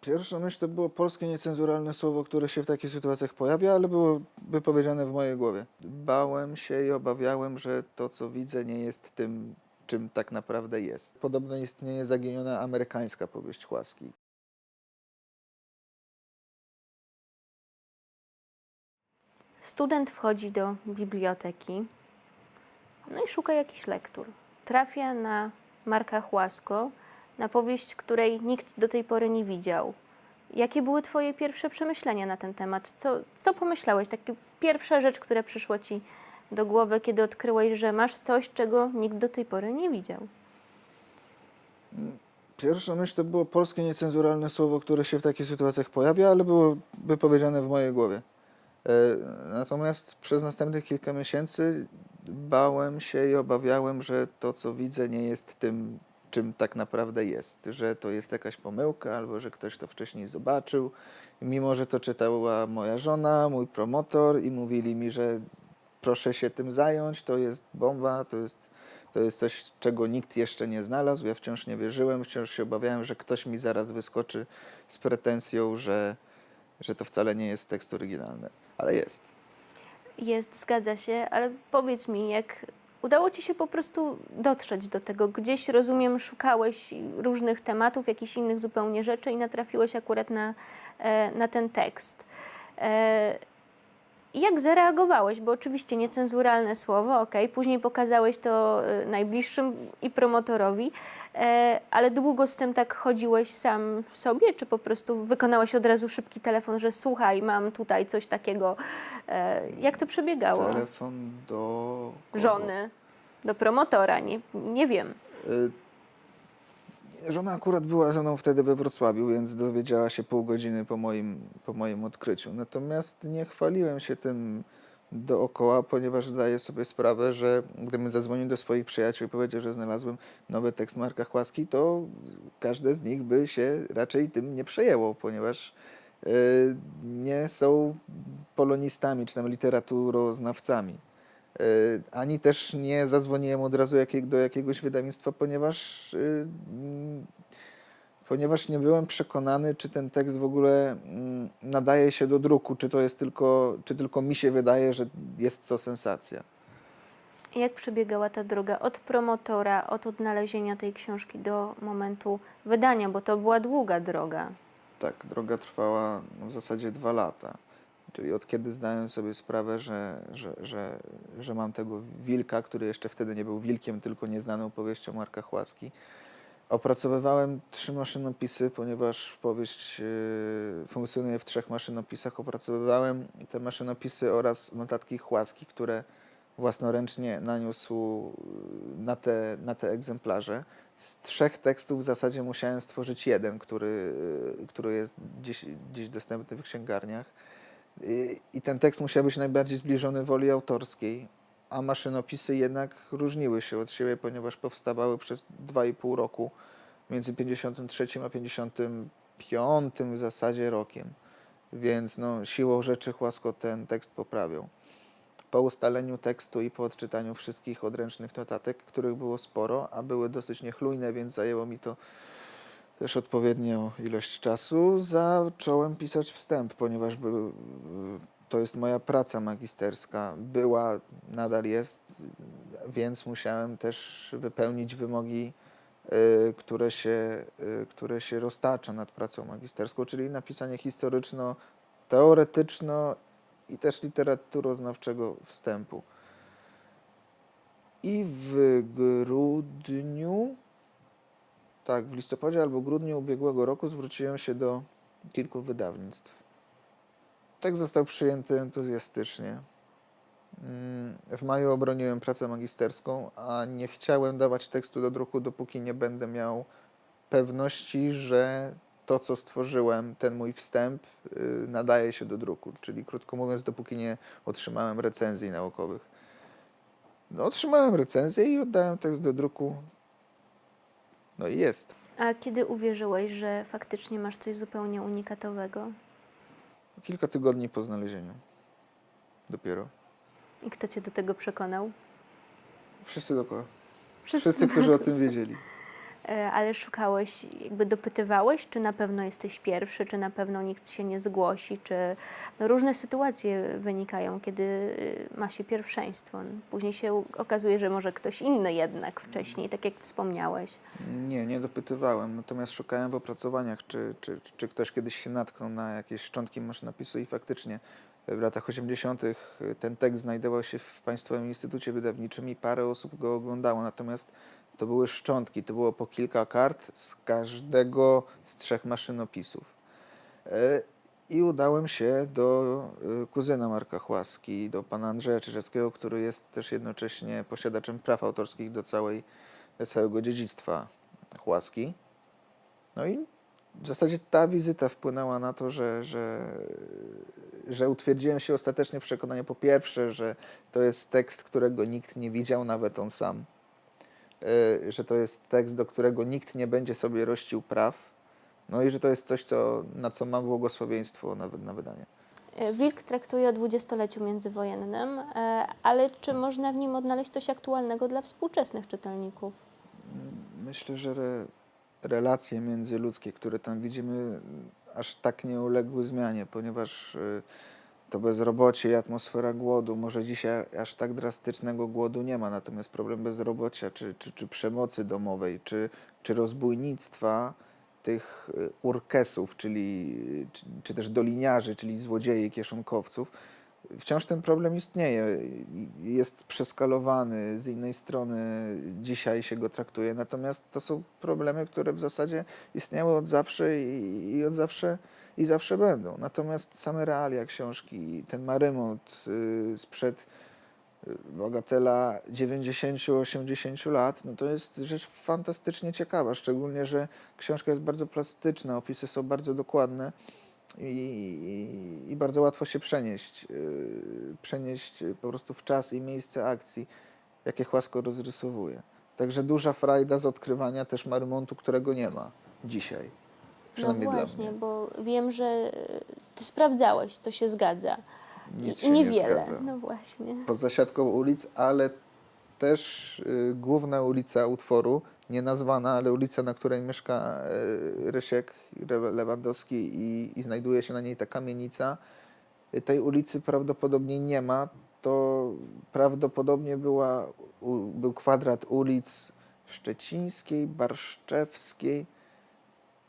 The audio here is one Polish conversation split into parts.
Pierwsza myśl to było polskie niecenzuralne słowo, które się w takich sytuacjach pojawia, ale było wypowiedziane w mojej głowie. Bałem się i obawiałem, że to, co widzę, nie jest tym, czym tak naprawdę jest. Podobno istnieje zaginiona amerykańska powieść łaski. Student wchodzi do biblioteki, no i szuka jakichś lektur. Trafia na Marka Chłasko, na powieść, której nikt do tej pory nie widział. Jakie były Twoje pierwsze przemyślenia na ten temat? Co, co pomyślałeś? Taka pierwsza rzecz, która przyszła Ci do głowy, kiedy odkryłeś, że masz coś, czego nikt do tej pory nie widział. Pierwsza myśl to było polskie niecenzuralne słowo, które się w takich sytuacjach pojawia, ale było wypowiedziane w mojej głowie. E, Natomiast przez następnych kilka miesięcy bałem się i obawiałem, że to, co widzę, nie jest tym, czym tak naprawdę jest. Że to jest jakaś pomyłka, albo że ktoś to wcześniej zobaczył. Mimo, że to czytała moja żona, mój promotor i mówili mi, że proszę się tym zająć, to jest bomba, to jest, to jest coś, czego nikt jeszcze nie znalazł. Ja wciąż nie wierzyłem, wciąż się obawiałem, że ktoś mi zaraz wyskoczy z pretensją, że, że to wcale nie jest tekst oryginalny, ale jest. Jest, zgadza się, ale powiedz mi, jak udało Ci się po prostu dotrzeć do tego? Gdzieś, rozumiem, szukałeś różnych tematów, jakichś innych zupełnie rzeczy i natrafiłeś akurat na, e, na ten tekst. Jak zareagowałeś? Bo oczywiście niecenzuralne słowo, ok, później pokazałeś to e, najbliższym i promotorowi, e, ale długo z tym tak chodziłeś sam w sobie, czy po prostu wykonałeś od razu szybki telefon, że słuchaj, mam tutaj coś takiego. E, Jak to przebiegało? Telefon do kogo? Żony, do promotora, nie, nie wiem. Y, Żona akurat była ze mną wtedy we Wrocławiu, więc dowiedziała się pół godziny po moim, po moim odkryciu. Natomiast nie chwaliłem się tym dookoła, ponieważ zdaję sobie sprawę, że gdybym zadzwonił do swoich przyjaciół i powiedział, że znalazłem nowy tekst Marka Chłaski, to każde z nich by się raczej tym nie przejęło, ponieważ y, nie są polonistami czy tam literaturoznawcami. Y, Ani też nie zadzwoniłem od razu jakiej, do jakiegoś wydawnictwa, ponieważ, y, ponieważ nie byłem przekonany, czy ten tekst w ogóle mm, nadaje się do druku, czy to jest tylko, czy tylko mi się wydaje, że jest to sensacja. Jak przebiegała ta droga od promotora, od odnalezienia tej książki do momentu wydania, bo to była długa droga. Tak, droga trwała w zasadzie dwa lata. Czyli od kiedy zdałem sobie sprawę, że, że, że, że mam tego wilka, który jeszcze wtedy nie był wilkiem, tylko nieznaną powieścią Marka Chłaski. Opracowywałem trzy maszynopisy, ponieważ powieść yy, funkcjonuje w trzech maszynopisach. Opracowywałem te maszynopisy oraz notatki Chłaski, które własnoręcznie naniósł yy, na te, na te egzemplarze. Z trzech tekstów w zasadzie musiałem stworzyć jeden, który, yy, który jest dziś, dziś dostępny w księgarniach. I- I ten tekst musiał być najbardziej zbliżony woli autorskiej, a maszynopisy jednak różniły się od siebie, ponieważ powstawały przez 2,5 roku między 53 a 55 w zasadzie rokiem. Więc no, siłą rzeczy Chłasko ten tekst poprawiał. Po ustaleniu tekstu i po odczytaniu wszystkich odręcznych notatek, których było sporo, a były dosyć niechlujne, więc zajęło mi to też odpowiednią ilość czasu, zacząłem pisać wstęp, ponieważ to jest moja praca magisterska. Była, nadal jest, więc musiałem też wypełnić wymogi, y, które się, y, które się roztacza nad pracą magisterską, czyli napisanie historyczno-teoretyczno i też literaturoznawczego wstępu. I w grudniu tak, w listopadzie albo grudniu ubiegłego roku zwróciłem się do kilku wydawnictw. Tekst został przyjęty entuzjastycznie. Mm, W maju obroniłem pracę magisterską, a nie chciałem dawać tekstu do druku, dopóki nie będę miał pewności, że to, co stworzyłem, ten mój wstęp, y, nadaje się do druku. Czyli krótko mówiąc, dopóki nie otrzymałem recenzji naukowych. No, otrzymałem recenzję i oddałem tekst do druku. No i jest. A kiedy uwierzyłeś, że faktycznie masz coś zupełnie unikatowego? Kilka tygodni po znalezieniu. Dopiero. I kto cię do tego przekonał? Wszyscy dookoła. Wszyscy, którzy o tym wiedzieli. E, ale szukałeś, jakby dopytywałeś, czy na pewno jesteś pierwszy, czy na pewno nikt się nie zgłosi, czy no różne sytuacje wynikają, kiedy y, ma się pierwszeństwo. Później się okazuje, że może ktoś inny jednak wcześniej, tak jak wspomniałeś. Nie, nie dopytywałem, natomiast szukałem w opracowaniach, czy, czy, czy ktoś kiedyś się natknął na jakieś szczątki maszynopisu i faktycznie w latach 80. ten tekst znajdował się w Państwowym Instytucie Wydawniczym i parę osób go oglądało, natomiast to były szczątki, to było po kilka kart z każdego z trzech maszynopisów. E, I udałem się do e, kuzyna Marka Chłaski, do pana Andrzeja Czyżewskiego, który jest też jednocześnie posiadaczem praw autorskich do całej całego dziedzictwa Chłaski. No i w zasadzie ta wizyta wpłynęła na to, że, że, że utwierdziłem się ostatecznie w przekonaniu po pierwsze, że to jest tekst, którego nikt nie widział, nawet on sam. Y, Że to jest tekst, do którego nikt nie będzie sobie rościł praw. No i że to jest coś, co, na co mam błogosławieństwo na, wy- na wydanie. E, Wilk traktuje o dwudziestoleciu międzywojennym, e, ale czy można w nim odnaleźć coś aktualnego dla współczesnych czytelników? Myślę, że re, relacje międzyludzkie, które tam widzimy, aż tak nie uległy zmianie, ponieważ y, to bezrobocie i atmosfera głodu, może dzisiaj aż tak drastycznego głodu nie ma, natomiast problem bezrobocia, czy, czy, czy przemocy domowej, czy, czy rozbójnictwa tych y, urkesów, czyli, czy, czy też doliniarzy, czyli złodziei, kieszonkowców, wciąż ten problem istnieje. Jest przeskalowany, z innej strony dzisiaj się go traktuje, natomiast to są problemy, które w zasadzie istniały od zawsze i, i od zawsze i zawsze będą. Natomiast same realia książki, ten Marymont y, sprzed y, Bogatela 90-80 lat, no to jest rzecz fantastycznie ciekawa, szczególnie, że książka jest bardzo plastyczna, opisy są bardzo dokładne i, i, bardzo łatwo się przenieść, yy, przenieść po prostu w czas i miejsce akcji, jakie Chłasko rozrysowuje. Także duża frajda z odkrywania też Marymontu, którego nie ma dzisiaj. No Przynajmniej dla właśnie, bo wiem, że e, ty sprawdzałeś, co się zgadza. Nic I, się i nie niewiele. zgadza. No właśnie. Poza siatką ulic, ale też y, główna ulica utworu, nie nazwana, ale ulica, na której mieszka y, Rysiek Lewandowski i, i znajduje się na niej ta kamienica. Tej ulicy prawdopodobnie nie ma. To prawdopodobnie była, był kwadrat ulic Szczecińskiej, Barszczewskiej.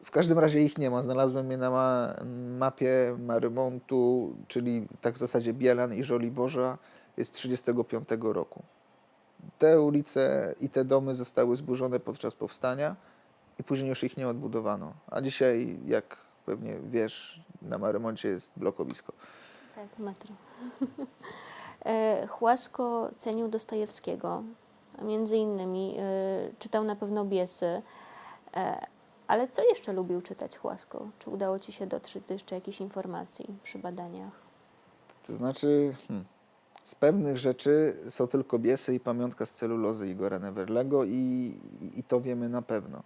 W każdym razie ich nie ma. Znalazłem je na ma mapie Marymontu, czyli tak w zasadzie Bielan i Żoliborza jest 35 roku. Te ulice i te domy zostały zburzone podczas powstania i później już ich nie odbudowano. A dzisiaj, jak pewnie wiesz, na Marymoncie jest blokowisko. Tak, metro. E, Chłasko cenił Dostojewskiego, między innymi e, czytał na pewno Biesy. E, Ale co jeszcze lubił czytać Chłasko? Czy udało Ci się dotrzeć do jeszcze jakichś informacji przy badaniach? To znaczy, hmm, z pewnych rzeczy są tylko biesy i pamiątka z celulozy Igora Neverlego i, i to wiemy na pewno.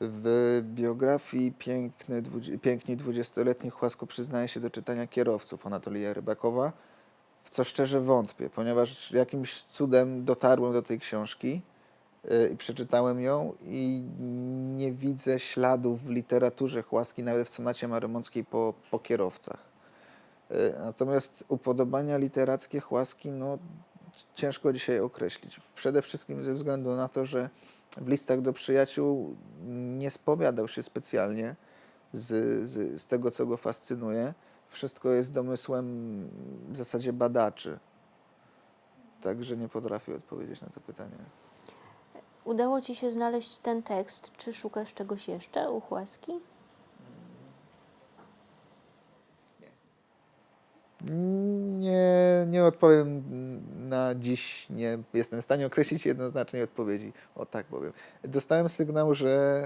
W biografii Piękny, Piękni dwudziestoletnich Chłasko przyznaje się do czytania kierowców Anatolija Rybakowa, w co szczerze wątpię, ponieważ jakimś cudem dotarłem do tej książki y, i przeczytałem ją i nie widzę śladów w literaturze Chłaski, nawet w sonacie marymonckiej po, po kierowcach. Y, Natomiast upodobania literackie Chłaski, no ciężko dzisiaj określić. Przede wszystkim ze względu na to, że w listach do przyjaciół nie spowiadał się specjalnie z, z, z tego, co go fascynuje. Wszystko jest domysłem w zasadzie badaczy. Także nie potrafię odpowiedzieć na to pytanie. Udało Ci się znaleźć ten tekst? Czy szukasz czegoś jeszcze u Chłaski? Nie, nie odpowiem na dziś. Nie jestem w stanie określić jednoznacznej odpowiedzi. O tak powiem. Dostałem sygnał, że,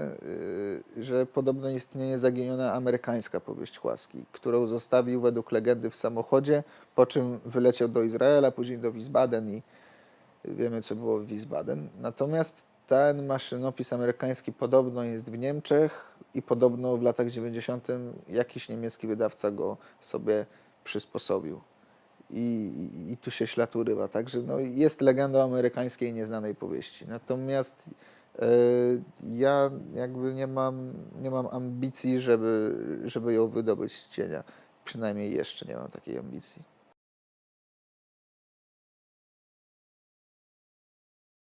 y, że podobno istnieje zaginiona amerykańska powieść Chłaski, którą zostawił według legendy w samochodzie, po czym wyleciał do Izraela, później do Wiesbaden i wiemy, co było w Wiesbaden. Natomiast ten maszynopis amerykański podobno jest w Niemczech i podobno w latach 90. jakiś niemiecki wydawca go sobie przysposobił. I, i, I tu się ślad urywa. Także no, jest legenda amerykańskiej nieznanej powieści. Natomiast E, Ja jakby nie mam, nie mam ambicji, żeby, żeby ją wydobyć z cienia. Przynajmniej jeszcze nie mam takiej ambicji.